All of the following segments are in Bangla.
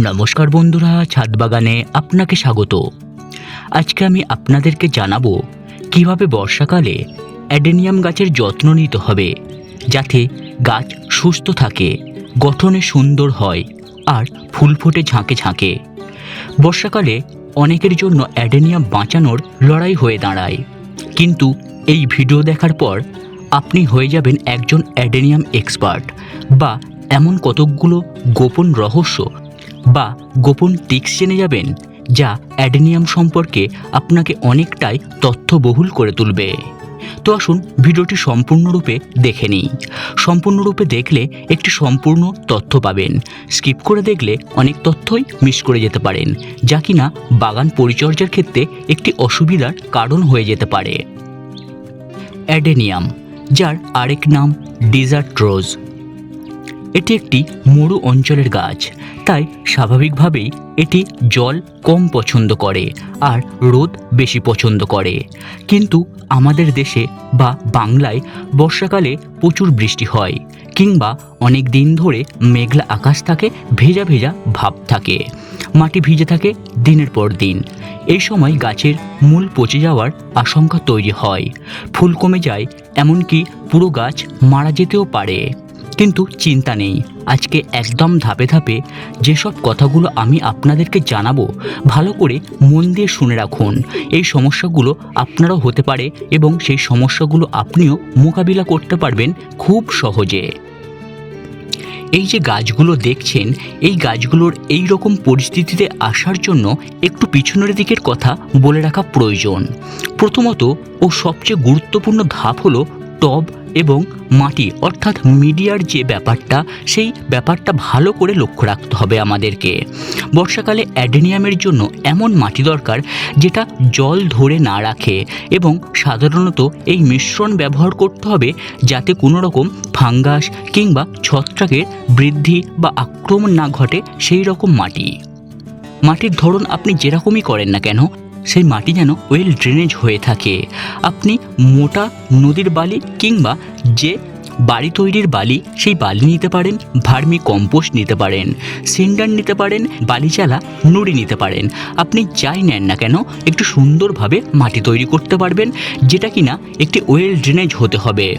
নমস্কার বন্ধুরা ছাদ বাগানে আপনাকে স্বাগত। আজকে আমি আপনাদেরকে জানাব কীভাবে বর্ষাকালে অ্যাডেনিয়াম গাছের যত্ন নিতে হবে যাতে গাছ সুস্থ থাকে, গঠনে সুন্দর হয় আর ফুল ফোটে ঝাঁকে ঝাঁকে। বর্ষাকালে অনেকের জন্য অ্যাডেনিয়াম বাঁচানোর লড়াই হয়ে দাঁড়ায়। কিন্তু এই ভিডিও দেখার পর আপনি হয়ে যাবেন একজন অ্যাডেনিয়াম এক্সপার্ট বা এমন কতকগুলো গোপন রহস্য বা গোপন টিক্স জেনে যাবেন, যা অ্যাডেনিয়াম সম্পর্কে আপনাকে অনেকটাই তথ্যবহুল করে তুলবে। তো আসুন ভিডিওটি সম্পূর্ণরূপে দেখে নিই। সম্পূর্ণরূপে দেখলে একটি সম্পূর্ণ তথ্য পাবেন। স্কিপ করে দেখলে অনেক তথ্যই মিস করে যেতে পারেন, যা কিনা বাগান পরিচর্যার ক্ষেত্রে একটি অসুবিধার কারণ হয়ে যেতে পারে। অ্যাডেনিয়াম, যার আরেক নাম ডিজার্ট রোজ। এটি একটি মরু অঞ্চলের গাছ। তাই স্বাভাবিকভাবেই এটি জল কম পছন্দ করে আর রোদ বেশি পছন্দ করে। কিন্তু আমাদের দেশে বা বাংলায় বর্ষাকালে প্রচুর বৃষ্টি হয় কিংবা অনেক দিন ধরে মেঘলা আকাশ থাকে, ভেজা ভেজা ভাব থাকে। মাটি ভিজে থাকে দিনের পর দিন। এই সময় গাছের মূল পচে যাওয়ার আশঙ্কা তৈরি হয়। ফুল কমে যায়, এমনকি পুরো গাছ মারা যেতেও পারে। কিন্তু চিন্তা নেই। আজকে একদম ধাপে ধাপে যেসব কথাগুলো আমি আপনাদেরকে জানাব, ভালো করে মন দিয়ে শুনে রাখুন। এই সমস্যাগুলো আপনারও হতে পারে এবং সেই সমস্যাগুলো আপনিও মোকাবিলা করতে পারবেন খুব সহজে। এই যে গাছগুলো দেখছেন, এই গাছগুলোর এই রকম পরিস্থিতিতে আসার জন্য একটু পিছনের দিকের কথা বলে রাখা প্রয়োজন। প্রথমত ও সবচেয়ে গুরুত্বপূর্ণ ধাপ হলো টব এবং মাটি, অর্থাৎ মিডিয়ার যে ব্যাপারটা, সেই ব্যাপারটা ভালো করে লক্ষ্য রাখতে হবে আমাদেরকে। বর্ষাকালে অ্যাডেনিয়ামের জন্য এমন মাটি দরকার যেটা জল ধরে না রাখে এবং সাধারণত এই মিশ্রণ ব্যবহার করতে হবে যাতে কোনো রকম ফাঙ্গাস কিংবা ছত্রাকের বৃদ্ধি বা আক্রমণ না ঘটে সেই রকম মাটি। মাটির ধরন আপনি যেরকমই করেন না কেন সেই মাটি যেন ওয়েল ড্রেনেজ হয়ে থাকে। আপনি মোটা নদীর বালি কিংবা যে বাড়ি তৈরির বালি সেই বালি নিতে পারেন, ভার্মি কম্পোস্ট নিতে পারেন, সিন্ডার নিতে পারেন, বালিচালা, নুড়ি নিতে পারেন। আপনি যাই নেন না কেন, একটু সুন্দরভাবে মাটি তৈরি করতে পারবেন, যেটা কিনা একটি ওয়েল ড্রেনেজ হতে হবে।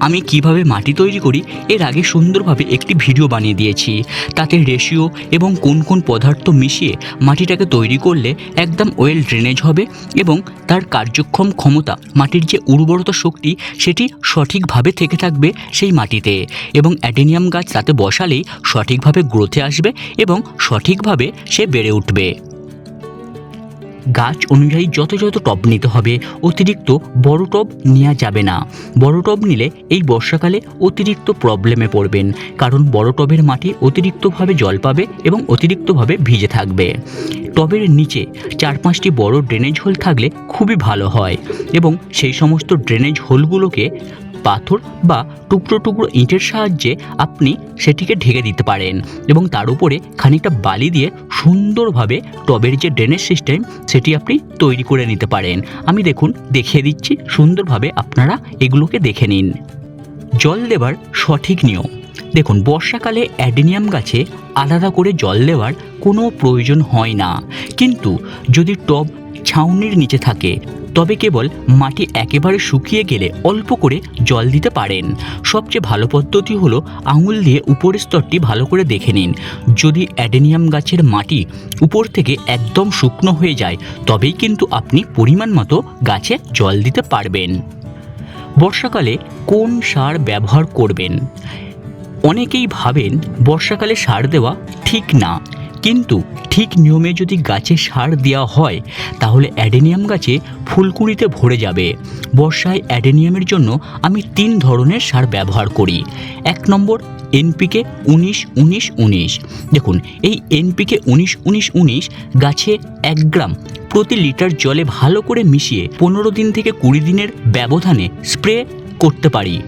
আমি কীভাবে মাটি তৈরি করি, এর আগে সুন্দরভাবে একটি ভিডিও বানিয়ে দিয়েছি। তাতে রেশিও এবং কোন কোন পদার্থ মিশিয়ে মাটিটাকে তৈরি করলে একদম ওয়েল ড্রেনেজ হবে এবং তার কার্যক্ষম ক্ষমতা, মাটির যে উর্বরতা শক্তি, সেটি সঠিকভাবে থেকে থাকবে। সেই মাটিতে এবং অ্যাডেনিয়াম গাছ তাতে বসালেই সঠিকভাবে গ্রোথে আসবে এবং সঠিকভাবে সে বেড়ে উঠবে। গাছ অনুযায়ী যত টব নিতে হবে, অতিরিক্ত বড় টব নেওয়া যাবে না। বড় টব নিলে এই বর্ষাকালে অতিরিক্ত প্রবলেমে পড়বেন, কারণ বড় টবের মাটি অতিরিক্তভাবে জল পাবে এবং অতিরিক্তভাবে ভিজে থাকবে। টবের নিচে চার পাঁচটি বড় ড্রেনেজ হোল থাকলে খুবই ভালো হয় এবং সেই সমস্ত ড্রেনেজ হোলগুলোকে পাথর বা টুকরো টুকরো ইঁটের সাহায্যে আপনি সেটিকে ঢেকে দিতে পারেন এবং তার উপরে খানিকটা বালি দিয়ে সুন্দরভাবে টবের যে ড্রেনেজ সিস্টেম, সেটি আপনি তৈরি করে নিতে পারেন। আমি দেখুন, দেখিয়ে দিচ্ছি, সুন্দরভাবে আপনারা এগুলোকে দেখে নিন। জল দেবার সঠিক নিয়ম। দেখুন, বর্ষাকালে অ্যাডেনিয়াম গাছে আলাদা করে জল দেওয়ার কোনো প্রয়োজন হয় না। কিন্তু যদি টব ছাউনির নিচে থাকে তবে কেবল মাটি একেবারে শুকিয়ে গেলে অল্প করে জল দিতে পারেন। সবচেয়ে ভালো পদ্ধতি হলো আঙুল দিয়ে উপরের স্তরটি ভালো করে দেখে নিন। যদি অ্যাডেনিয়াম গাছের মাটি উপর থেকে একদম শুকনো হয়ে যায়, তবেই কিন্তু আপনি পরিমাণ মতো গাছে জল দিতে পারবেন। বর্ষাকালে কোন সার ব্যবহার করবেন? অনেকেই ভাবেন বর্ষাকালে সার দেওয়া ঠিক না। কিন্তু ঠিক নিয়মে যদি গাছে সার দেওয়া হয়, তাহলে অ্যাডেনিয়াম গাছে ফুলকুড়িতে ভরে যাবে। বর্ষায় অ্যাডেনিয়ামের জন্য আমি তিন ধরনের সার ব্যবহার করি। এক নম্বর এনপিকে উনিশ উনিশ উনিশ। দেখুন, এই এনপিকে উনিশ উনিশ উনিশ গাছে এক গ্রাম প্রতি লিটার জলে ভালো করে মিশিয়ে পনেরো দিন থেকে কুড়ি দিনের ব্যবধানে স্প্রে করতে পারি।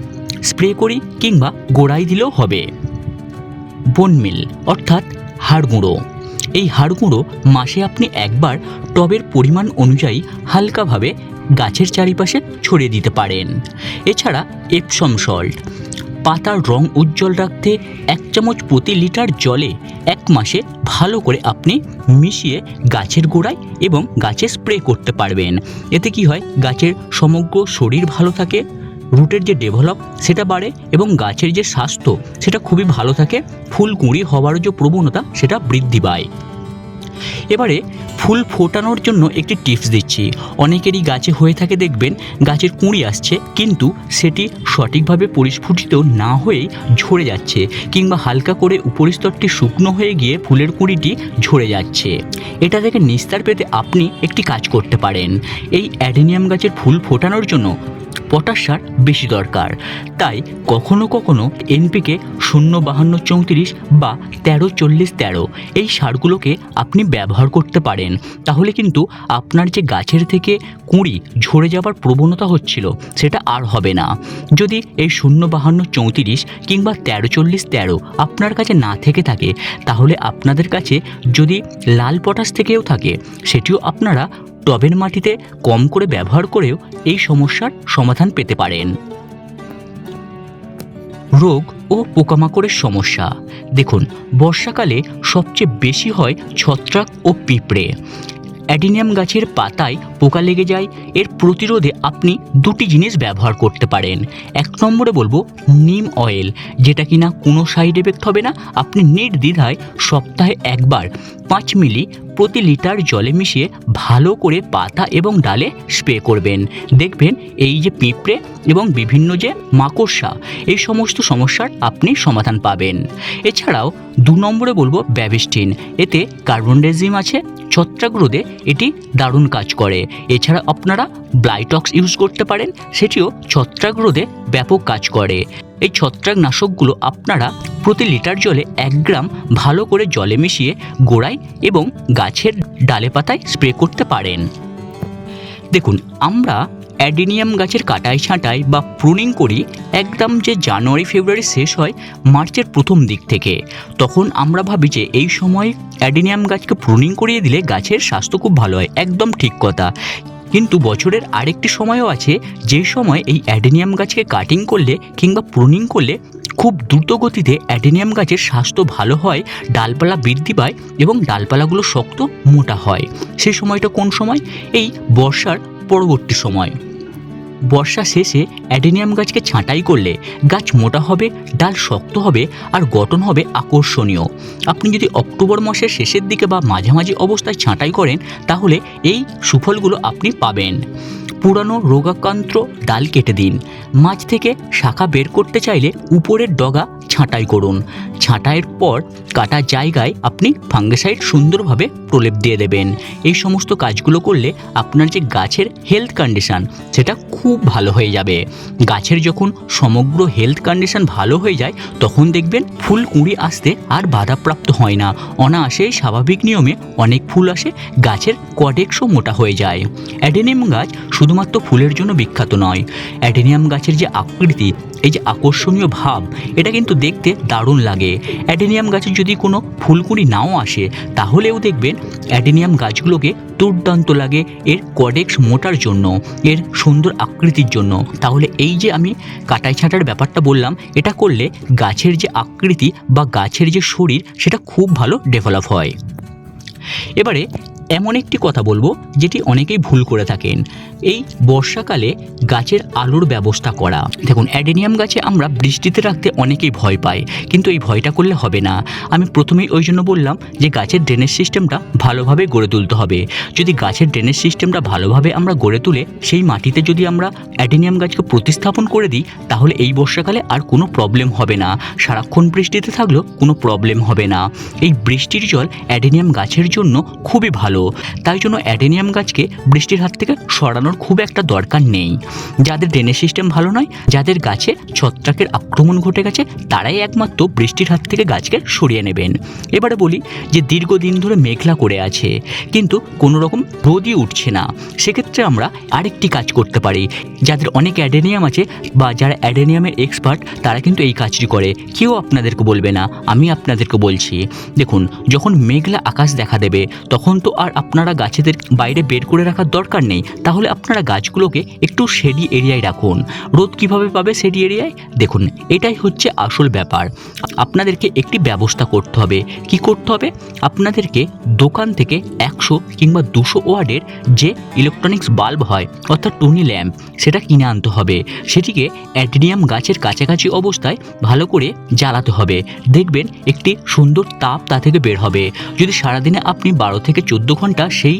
স্প্রে করি কিংবা গোড়াই দিলেও হবে। বনমিল অর্থাৎ হাড় গুঁড়ো এই হাড়গুঁড়ো মাসে আপনি একবার টবের পরিমাণ অনুযায়ী হালকাভাবে গাছের চারিপাশে ছড়িয়ে দিতে পারেন। এছাড়া এপসম সল্ট পাতার রং উজ্জ্বল রাখতে এক চামচ প্রতি লিটার জলে এক মাসে ভালো করে আপনি মিশিয়ে গাছের গোড়ায় এবং গাছে স্প্রে করতে পারবেন। এতে কি হয়? গাছের সমগ্র শরীর ভালো থাকে রুটের যে ডেভেলপ, সেটা বাড়ে এবং গাছের যে স্বাস্থ্য, সেটা খুবই ভালো থাকে। ফুল কুঁড়ি হওয়ার যে প্রবণতা, সেটা বৃদ্ধি পায়। এবারে ফুল ফোটানোর জন্য একটি টিপস দিচ্ছি। অনেকেরই গাছে হয়ে থাকে দেখবেন, গাছের কুঁড়ি আসছে, কিন্তু সেটি সঠিকভাবে পরিস্ফুটিত না হয়েই ঝরে যাচ্ছে কিংবা হালকা করে উপরিস্তরটি শুকনো হয়ে গিয়ে ফুলের কুঁড়িটি ঝরে যাচ্ছে। এটা থেকে নিস্তার পেতে আপনি একটি কাজ করতে পারেন। এই অ্যাডেনিয়াম গাছের ফুল ফোটানোর জন্য পটাশ সার বেশি দরকার। তাই কখনো কখনো এনপিকে শূন্য বাহান্ন চৌত্রিশ বা তেরো চল্লিশ তেরো এই সারগুলোকে আপনি ব্যবহার করতে পারেন। তাহলে কিন্তু আপনার যে গাছের থেকে কুঁড়ি ঝরে যাবার প্রবণতা হচ্ছিল, সেটা আর হবে না। যদি এই শূন্য বাহান্ন চৌত্রিশ কিংবা তেরো চল্লিশ তেরো আপনার কাছে না থেকে থাকে, তাহলে আপনাদের কাছে যদি লাল পটাশ থেকেও থাকে, সেটিও আপনারা টবের মাটিতে কম করে ব্যবহার করেও এই সমস্যার সমাধান পেতে পারেন। রোগ ও পোকামাকড়ের সমস্যা। দেখুন, বর্ষাকালে সবচেয়ে বেশি হয় ছত্রাক ও পিঁপড়ে। অ্যাডিনিয়াম গাছের পাতায় পোকা লেগে যায়, এর প্রতিরোধে আপনি দুটি জিনিস ব্যবহার করতে পারেন। এক নম্বরে বলব, নিম অয়েল, যেটা কিনা কোনো সাইড এফেক্ট হবে না। আপনি নির্দ্বিধায় সপ্তাহে একবার পাঁচ মিলি প্রতি লিটার জলে মিশিয়ে ভালো করে পাতা এবং ডালে স্প্রে করবেন। দেখবেন এই যে পিঁপড়ে এবং বিভিন্ন যে মাকড়সা, এই সমস্ত সমস্যার আপনি সমাধান পাবেন। এছাড়াও দু নম্বরে বলব ব্যাবিস্টিন এতে কার্বন ডাইজিম আছে, ছত্রাক রোধে এটি দারুণ কাজ করে। এছাড়া আপনারা ব্লাইটক্স ইউজ করতে পারেন, সেটিও ছত্রাক রোধে ব্যাপক কাজ করে। এই ছত্রাকনাশকগুলো আপনারা প্রতি লিটার জলে এক গ্রাম ভালো করে জলে মিশিয়ে গোড়ায় এবং গাছের ডালে পাতায় স্প্রে করতে পারেন। দেখুন, আমরা অ্যাডিনিয়াম গাছের কাটাই ছাঁটাই বা প্রুনিং করি একদম যে জানুয়ারি, ফেব্রুয়ারি শেষ হয়, মার্চের প্রথম দিক থেকে। তখন আমরা ভাবি যে এই সময় অ্যাডিনিয়াম গাছকে প্রুনিং করিয়ে দিলে গাছের স্বাস্থ্য খুব ভালো হয়, একদম ঠিক কথা। কিন্তু বছরের আরেকটি সময়ও আছে, যে সময় এই অ্যাডেনিয়াম গাছকে কাটিং করলে কিংবা প্রুনিং করলে খুব দ্রুত গতিতে অ্যাডেনিয়াম গাছের স্বাস্থ্য ভালো হয়, ডালপালা বৃদ্ধি পায় এবং ডালপালাগুলো শক্ত মোটা হয়। সেই সময়টা কোন সময়? এই বর্ষার পরবর্তী সময়। বর্ষা শেষে অ্যাডেনিয়াম গাছকে ছাঁটাই করলে গাছ মোটা হবে, ডাল শক্ত হবে আর গঠন হবে আকর্ষণীয়। আপনি যদি অক্টোবর মাসের শেষের দিকে বা মাঝামাঝি অবস্থায় ছাঁটাই করেন, তাহলে এই সুফলগুলো আপনি পাবেন। পুরানো রোগাক্রান্ত ডাল কেটে দিন। মাছ থেকে শাখা বের করতে চাইলে উপরের ডগা ছাঁটাই করুন। ছাঁটাইয়ের পর কাটা জায়গায় আপনি ফাঙ্গিসাইড সুন্দরভাবে প্রলেপ দিয়ে দেবেন। এই সমস্ত কাজগুলো করলে আপনার যে গাছের হেলথ কন্ডিশান সেটা খুব ভালো হয়ে যাবে। গাছের যখন সমগ্র হেলথ কন্ডিশন ভালো হয়ে যায়, তখন দেখবেন ফুল কুঁড়ি আসতে আর বাধাপ্রাপ্ত হয় না। অনায়াসেই স্বাভাবিক নিয়মে অনেক ফুল আসে, গাছের কডেক্সও মোটা হয়ে যায়। অ্যাডেনিয়াম গাছ শুধুমাত্র ফুলের জন্য বিখ্যাত নয়, অ্যাডেনিয়াম গাছের যে আকৃতি, এই যে আকর্ষণীয় ভাব, এটা কিন্তু দেখতে দারুণ লাগে। অ্যাডেনিয়াম গাছের যদি কোনো ফুলকুড়ি নাও আসে, তাহলেও দেখবেন অ্যাডেনিয়াম গাছগুলোকে দুর্দান্ত লাগে এর কডেক্স মোটার জন্য, এর সুন্দর আকৃতির জন্য। তাহলে এই যে আমি কাটাই ছাঁটার ব্যাপারটা বললাম, এটা করলে গাছের যে আকৃতি বা গাছের যে শরীর, সেটা খুব ভালো ডেভেলপ হয়। এবারে এমন একটি কথা বলব যেটি অনেকেই ভুল করে থাকেন। এই বর্ষাকালে গাছের আলোর ব্যবস্থা করা। দেখুন, অ্যাডেনিয়াম গাছে আমরা বৃষ্টিতে রাখতে অনেকেই ভয় পাই কিন্তু এই ভয়টা করলে হবে না। আমি প্রথমেই ওই জন্য বললাম যে গাছের ড্রেনেজ সিস্টেমটা ভালোভাবে গড়ে তুলতে হবে। যদি গাছের ড্রেনেজ সিস্টেমটা ভালোভাবে আমরা গড়ে তুলে, সেই মাটিতে যদি আমরা অ্যাডেনিয়াম গাছকে প্রতিস্থাপন করে দিই, তাহলে এই বর্ষাকালে আর কোনো প্রবলেম হবে না। সারাক্ষণ বৃষ্টিতে থাকলেও কোনো প্রবলেম হবে না। এই বৃষ্টির জল অ্যাডেনিয়াম গাছের জন্য খুবই ভালো। তাই জন্য অ্যাডেনিয়াম গাছকে বৃষ্টির হাত থেকে সরানোর খুব একটা দরকার নেই। যাদের ড্রেনেজ সিস্টেম ভালো নয়, যাদের গাছে ছত্রাকের আক্রমণ ঘটে গেছে, তারাই একমাত্র বৃষ্টির হাত থেকে গাছকে সরিয়ে নেবেন। এবারে বলি যে দীর্ঘদিন ধরে মেঘলা করে আছে, কিন্তু কোনো রকম রোদই উঠছে না। সেক্ষেত্রে আমরা আরেকটি কাজ করতে পারি। যাদের অনেক অ্যাডেনিয়াম আছে বা যারা অ্যাডেনিয়ামের এক্সপার্ট, তারা কিন্তু এই কাজটি করে। কেউ আপনাদেরকে বলবে না, আমি আপনাদেরকে বলছি। দেখুন, যখন মেঘলা আকাশ দেখা দেবে, তখন তো আর আপনারা গাছেদের বাইরে বের করে রাখার দরকার নেই। তাহলে আপনারা গাছগুলোকে একটু শেডি এরিয়ায় রাখুন। রোদ কীভাবে পাবে শেডি এরিয়ায় যায়। দেখুন, এটাই হচ্ছে আসল ব্যাপার। আপনাদেরকে একটি ব্যবস্থা করতে হবে। কি করতে হবে? আপনাদেরকে দোকান থেকে একশো কিংবা দুশো ওয়ার্ডের যে ইলেকট্রনিক্স বাল্ব হয়, অর্থাৎ টুনি ল্যাম্প, সেটা কিনে আনতে হবে। সেটিকে অ্যাডেনিয়াম গাছের কাছাকাছি অবস্থায় ভালো করে জ্বালাতে হবে। দেখবেন, একটি সুন্দর তাপ তা থেকে বের হবে। যদি সারাদিনে আপনি বারো থেকে চোদ্দ ঘণ্টা সেই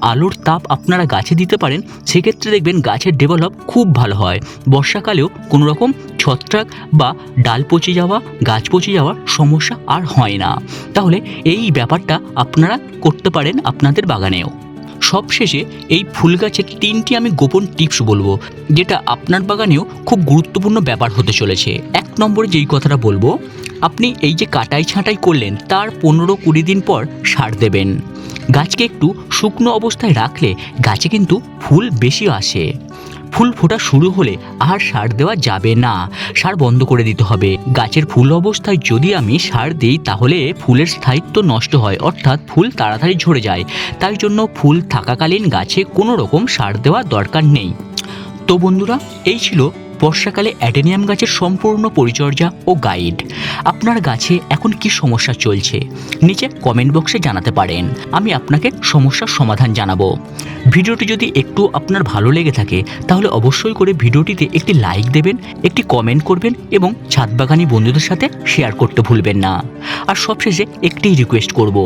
আলোর তাপ আপনারা গাছে দিতে পারেন, সেক্ষেত্রে দেখবেন গাছের ডেভেলপ খুব ভালো হয়। বর্ষাকালেও কোনো রকম ছত্রাক বা ডাল পচে যাওয়া, গাছ পচে যাওয়ার সমস্যা আর হয় না। তাহলে এই ব্যাপারটা আপনারা করতে পারেন আপনাদের বাগানেও। সবশেষে এই ফুল গাছের তিনটি আমি গোপন টিপস বলব, যেটা আপনার বাগানেও খুব গুরুত্বপূর্ণ ব্যাপার হতে চলেছে। এক নম্বরে যেই কথাটা বলব, আপনি এই যে কাটাই ছাঁটাই করলেন, তার পনেরো কুড়ি দিন পর সার দেবেন। গাছকে একটু শুকনো অবস্থায় রাখলে গাছে কিন্তু ফুল বেশি আসে। ফুল ফোটা শুরু হলে আর সার দেওয়া যাবে না। সার বন্ধ করে দিতে হবে। গাছের ফুল অবস্থায় যদি আমি সার দিই তাহলে ফুলের স্থায়িত্ব নষ্ট হয়, অর্থাৎ ফুল তাড়াতাড়ি ঝরে যায়। তাই জন্য ফুল থাকাকালীন গাছে কোনো রকম সার দেওয়া দরকার নেই। তো বন্ধুরা, এই ছিল বর্ষাকালে অ্যাডেনিয়াম গাছের সম্পূর্ণ পরিচর্যা ও গাইড। আপনার গাছে এখন কি সমস্যা চলছে? নিচে কমেন্ট বক্সে জানাতে পারেন। আমি আপনাকে সমস্যার সমাধান জানাব। ভিডিওটি যদি একটু আপনার ভালো লেগে থাকে, তাহলে অবশ্যই করে ভিডিওটিতে একটি লাইক দেবেন, একটি কমেন্ট করবেন এবং ছাদ বাগানি বন্ধুদের সাথে শেয়ার করতে ভুলবেন না। আর সবশেষে একটি রিকোয়েস্ট করব।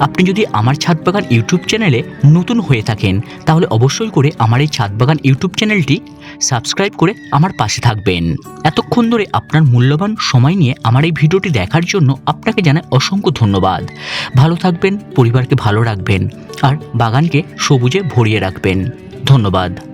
আপনি যদি আমার ছাদ বাগান ইউটিউব চ্যানেলে নতুন হয়ে থাকেন, তাহলে অবশ্যই করে আমার এই ছাদ বাগান ইউটিউব চ্যানেলটি সাবস্ক্রাইব করে আমার পাশে থাকবেন। এতক্ষণ ধরে আপনার মূল্যবান সময় নিয়ে আমার এই ভিডিওটি দেখার জন্য আপনাকে জানাই অসংখ্য ধন্যবাদ। ভালো থাকবেন, পরিবারকে ভালো রাখবেন, আর বাগানকে সবুজে ভরিয়ে রাখবেন। ধন্যবাদ।